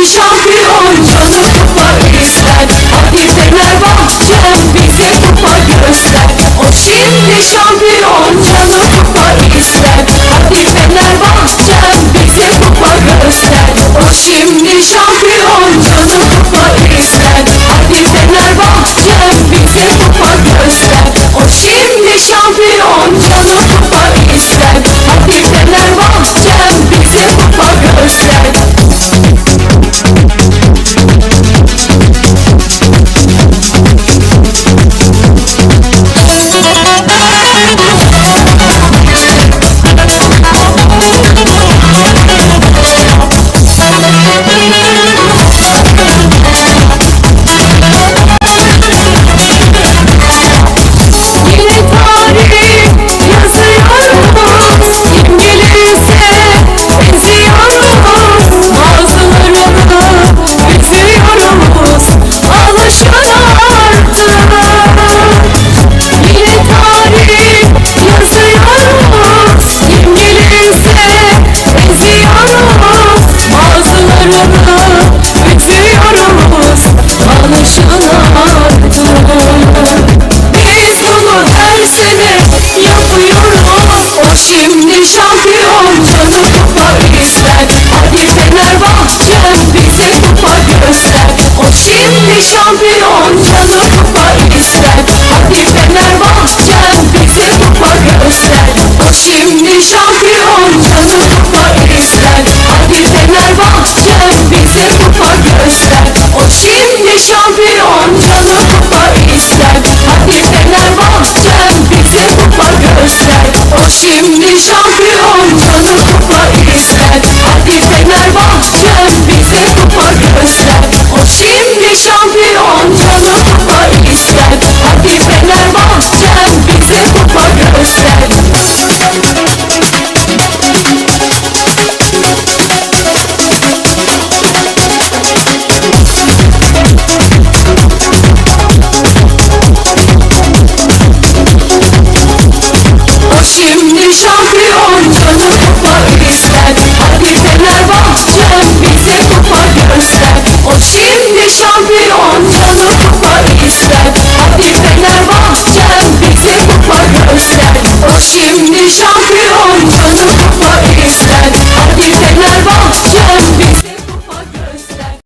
你笑。Şampiyon canı kupa ister Hadi Fenerbahçem bize kupa göster O şimdi şampiyon canı kupa ister. Hadi Fenerbahçem bize kupa göster O şimdi şampiyon canı kupa ister Hadi Fenerbahçem bize kupa göster O şimdi şampiyon canı kupa ister Hadi Fenerbahçem şampiyon kupa ister Hadi Fenerbahçem bize kupa göster O şimdi şampiyon Şimdi şampiyon şampiyonsun Kupa bizden Hadi Fenerbahçe